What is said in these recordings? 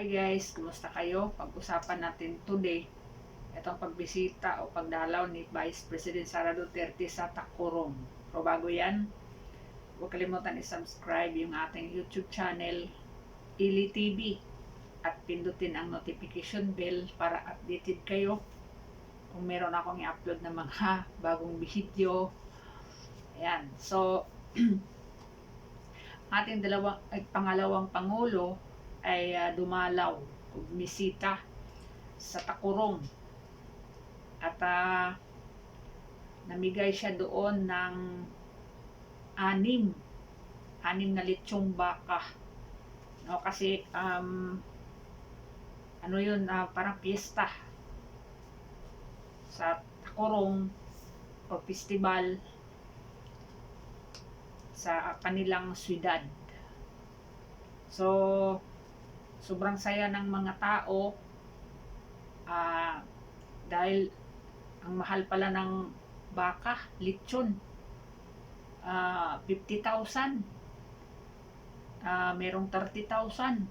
Hi guys, kumusta kayo? Pag-usapan natin today itong pagbisita o pagdalaw ni Vice President Sara Duterte sa Takurong. Pero bago yan, huwag kalimutan i-subscribe yung ating YouTube channel, Ili TV at pindutin ang notification bell para updated kayo kung meron akong i-upload na mga bagong video. Ayan. So, ating dalawang, ay, pangalawang pangulo ay ah, dumalaw o bisita sa Takurong. At ah, namigay siya doon ng anim anim na litsong baka. No kasi um, ano yun ah, parang piyesta sa Takurong o festival sa kanilang syudad. So sobrang saya ng mga tao. Ah dahil ang mahal pala ng baka, lechon. Ah 50,000 ah merong 30,000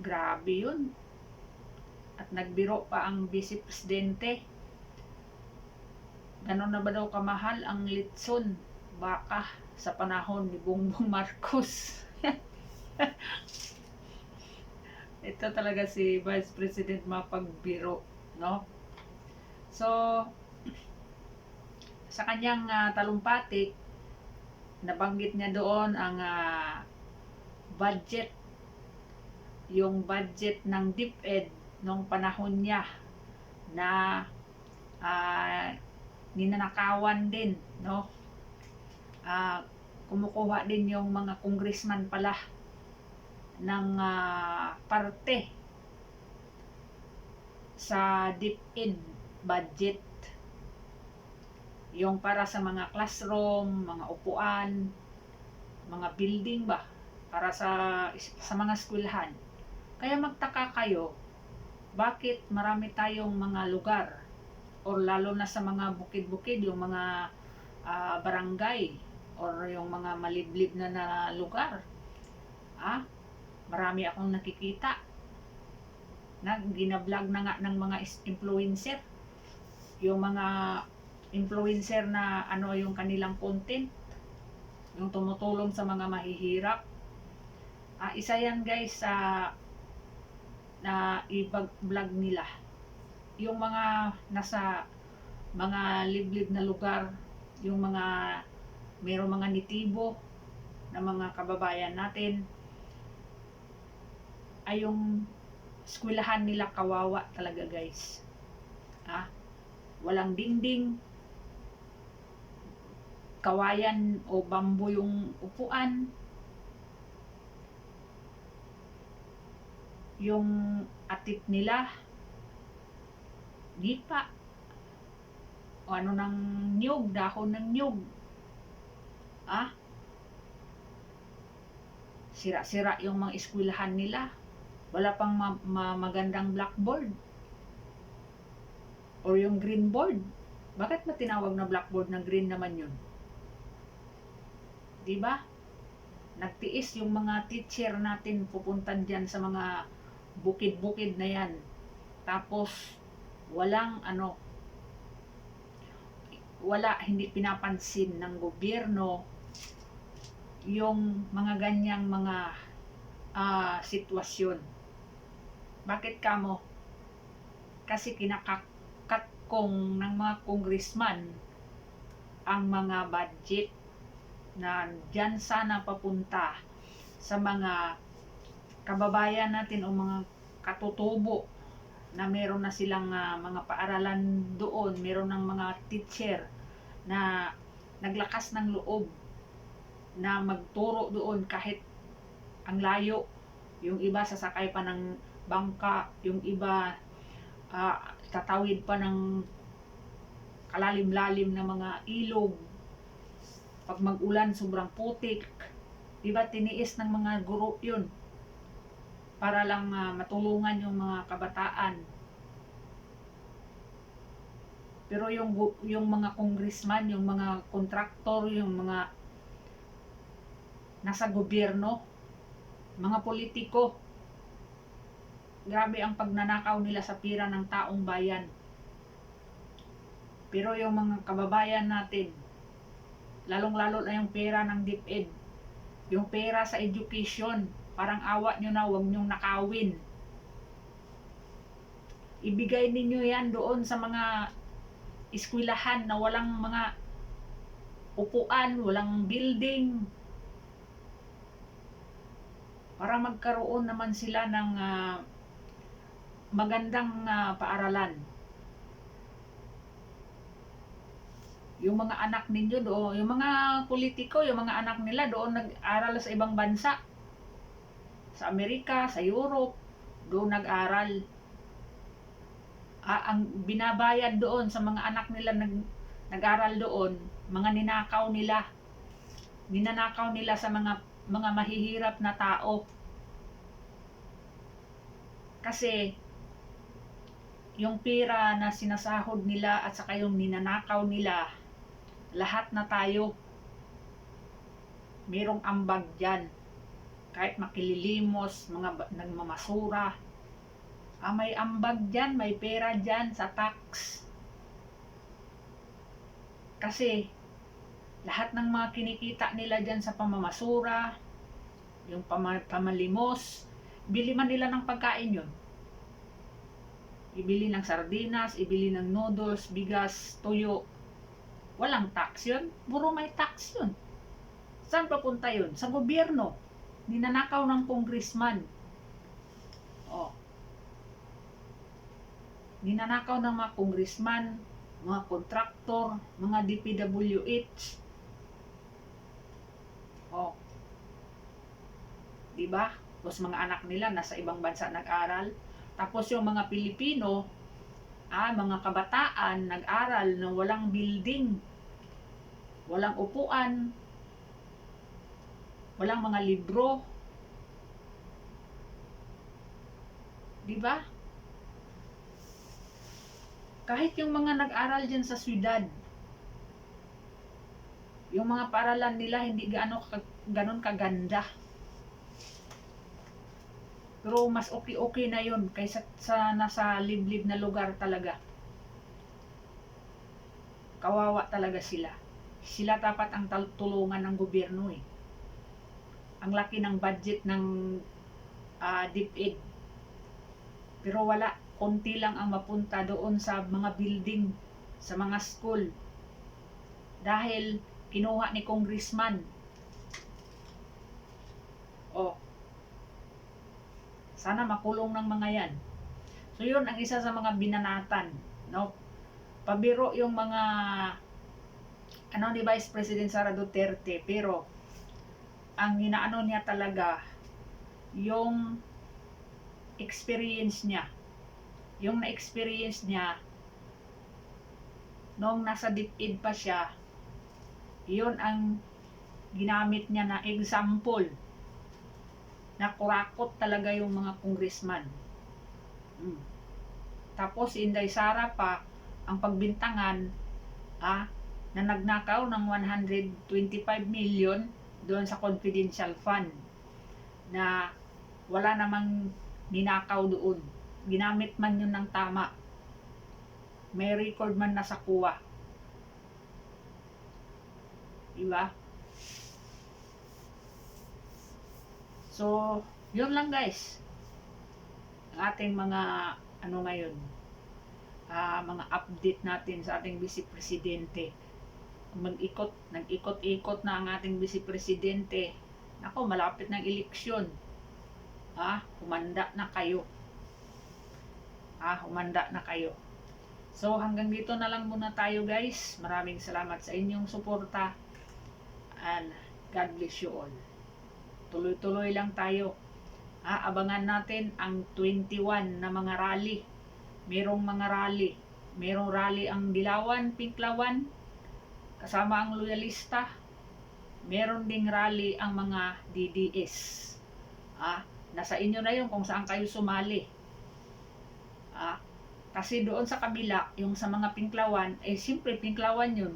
grabe yun. At nagbiro pa ang vice presidente. Ganon na ba daw kamahal ang litson baka sa panahon ni Bongbong Marcos ito talaga si Vice President mapagbiro, no? So, sa kanyang ah, talumpati, nabanggit niya doon ang ah, budget, yung budget ng DepEd nung panahon niya na ah, ninanakawan din, no? Ah, kumukuha din yung mga congressman pala ng ah, parte sa DepEd budget yung para sa mga classroom, mga upuan, mga building ba para sa sa mga eskwelahan. Kaya magtaka kayo bakit marami tayong mga lugar or lalo na sa mga bukid-bukid yung mga ah, barangay or yung mga maliblib na na lugar. Ah, marami akong nakikita na ginablog na nga ng mga influencer. Yung mga influencer na ano yung kanilang content yung tumutulong sa mga mahihirap. Ah, isa yan guys sa na i-vlog nila. Yung mga nasa mga liblib na lugar yung mga mayroong mga nitibo na mga kababayan natin ay yung eskwelahan nila kawawa talaga guys. Ah, walang dingding, kawayan o bambo yung upuan, yung atip nila, nipa, o ano ng niyog, dahon ng niyog. Ah, sira-sira yung mga eskwelahan nila wala pang ma- ma- magandang blackboard or yung green board. Bakit ba tinawag na blackboard na green naman yun? Di ba? Nagtiis yung mga teacher natin pupuntan dyan sa mga bukid-bukid na yan. Tapos, walang ano, wala, hindi pinapansin ng gobyerno yung mga ganyang mga ah, sitwasyon. Bakit kamo? Kasi kinakatkong ng mga congressman ang mga budget na dyan sana papunta sa mga kababayan natin o mga katutubo na meron na silang ah, mga paaralan doon, meron ng mga teacher na naglakas ng loob na magturo doon kahit ang layo. Yung iba sasakay pa ng bangka, yung iba ah, tatawid pa ng kalalim-lalim na mga ilog. Pag mag-ulan, sobrang putik. Diba, tiniis ng mga guro yun para lang ah, matulungan yung mga kabataan. Pero yung yung mga congressman, yung mga kontraktor, yung mga nasa gobyerno, mga politiko, grabe ang pagnanakaw nila sa pira ng taong bayan. Pero yung mga kababayan natin, lalong-lalo na yung pera ng DepEd, yung pera sa education, parang awa nyo na, huwag nyong nakawin. Ibigay ninyo yan doon sa mga eskwelahan na walang mga upuan, walang building. Para magkaroon naman sila ng ah, magandang ah, paaralan. Yung mga anak ninyo doon, yung mga politiko, yung mga anak nila doon nag-aral sa ibang bansa. Sa Amerika, sa Europe, doon nag-aral. Ah, ang binabayad doon sa mga anak nila nag, nag-aral doon, mga ninakaw nila. Ninanakaw nila sa mga mga mahihirap na tao. Kasi yung pera na sinasahod nila at saka yung ninanakaw nila, lahat na tayo merong ambag dyan. Kahit makililimos, mga nagmamasura, ah, may ambag dyan, may pera dyan sa tax. Kasi lahat ng mga kinikita nila dyan sa pamamasura, yung pama- pamalimos, bili man nila ng pagkain yun. Ibili ng sardinas, ibili ng noodles, bigas, tuyo. Walang tax yun. Puro may tax yun. Saan papunta yun? Sa gobyerno. Ninanakaw ng congressman. Oh. Ninanakaw ng mga congressman, mga kontraktor, mga DPWH. Oh. 'Di ba? Tapos mga anak nila nasa ibang bansa nag-aral. Tapos yung mga Pilipino, ah, mga kabataan nag-aral na walang building, walang upuan, walang mga libro. 'Di ba? Kahit yung mga nag-aral dyan sa syudad, yung mga paaralan nila hindi gaano ka, ganon kaganda. Pero mas okay-okay na yun kaysa sa nasa liblib na lugar talaga. Kawawa talaga sila. Sila dapat ang tulungan ng gobyerno eh. Ang laki ng budget ng ah, DepEd. Pero wala, konti lang ang mapunta doon sa mga building, sa mga school. Dahil kinuha ni congressman. Oh, sana makulong ng mga yan. So yun ang isa sa mga binanatan, no? Pabiro yung mga ano ni Vice President Sara Duterte, pero ang inaano niya talaga yung experience niya. Yung na-experience niya noong nasa DepEd pa siya, yun ang ginamit niya na example na kurakot talaga yung mga congressman. Mm. Tapos si Inday Sara pa ang pagbintangan ah, na nagnakaw ng 125 million doon sa confidential fund na wala namang ninakaw doon. Ginamit man yun ng tama. May record man na sa kuwa. Diba? So, yun lang guys. Ang ating mga ano ngayon, ah mga update natin sa ating Vice Presidente. Mag-ikot, nag-ikot-ikot na ang ating Vice Presidente. Nako, malapit ng eleksyon. Ah, humanda na kayo. Ah, humanda na kayo. So, hanggang dito na lang muna tayo guys. Maraming salamat sa inyong suporta. And God bless you all tuloy-tuloy lang tayo. Aabangan natin ang 21 na mga rally. Merong mga rally. Merong rally ang Dilawan, Pinklawan, kasama ang loyalista. Meron ding rally ang mga DDS. Ah, nasa inyo na yun kung saan kayo sumali. Ah, kasi doon sa kabila, yung sa mga Pinklawan, eh siyempre Pinklawan yun.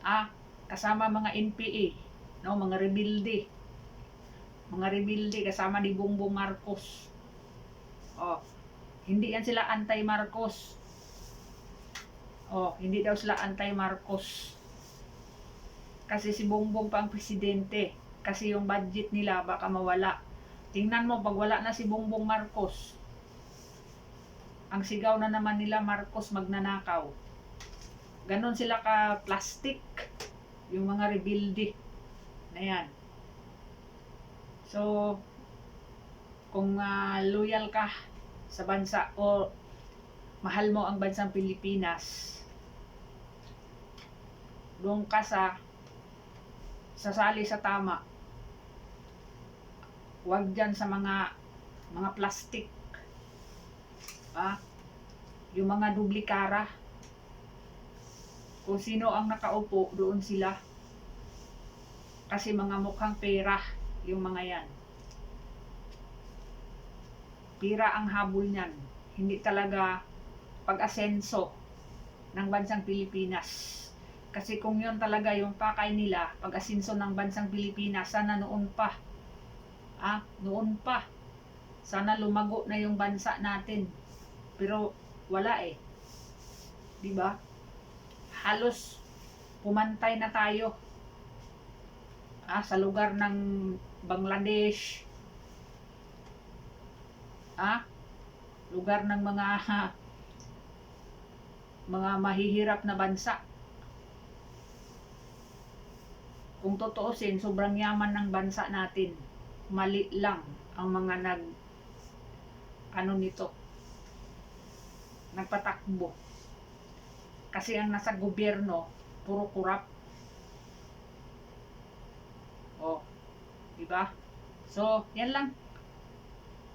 Ah, kasama mga NPA no mga rebilde mga rebilde kasama ni Bongbong Marcos Oh, hindi yan sila anti-Marcos. Oh, hindi daw sila anti-Marcos. Kasi si Bongbong pa ang presidente. Kasi yung budget nila baka mawala. Tingnan mo, pag wala na si Bongbong Marcos, ang sigaw na naman nila Marcos magnanakaw. Ganon sila ka plastic yung mga rebuilde na yan. So, kung ah, loyal ka sa bansa o mahal mo ang bansang Pilipinas, doon ka sa sasali sa tama. Huwag dyan sa mga mga plastic. Ah, yung mga dublikara. Kung sino ang nakaupo, doon sila. Kasi mga mukhang pera yung mga yan. Pira ang habol niyan. Hindi talaga pag-asenso ng bansang Pilipinas. Kasi kung yun talaga yung pakay nila, pag-asenso ng bansang Pilipinas, sana noon pa. Ah, noon pa. Sana lumago na yung bansa natin. Pero wala eh. 'Di ba? Halos pumantay na tayo. Ah, sa lugar ng Bangladesh. Ah, lugar ng mga mga mahihirap na bansa. Kung totoosin, sobrang yaman ng bansa natin. Mali lang ang mga nag ano nito nagpatakbo. Kasi ang nasa gobyerno, puro kurap. Oh, di ba? So, yan lang.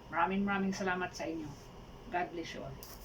Maraming maraming salamat sa inyo. God bless you all.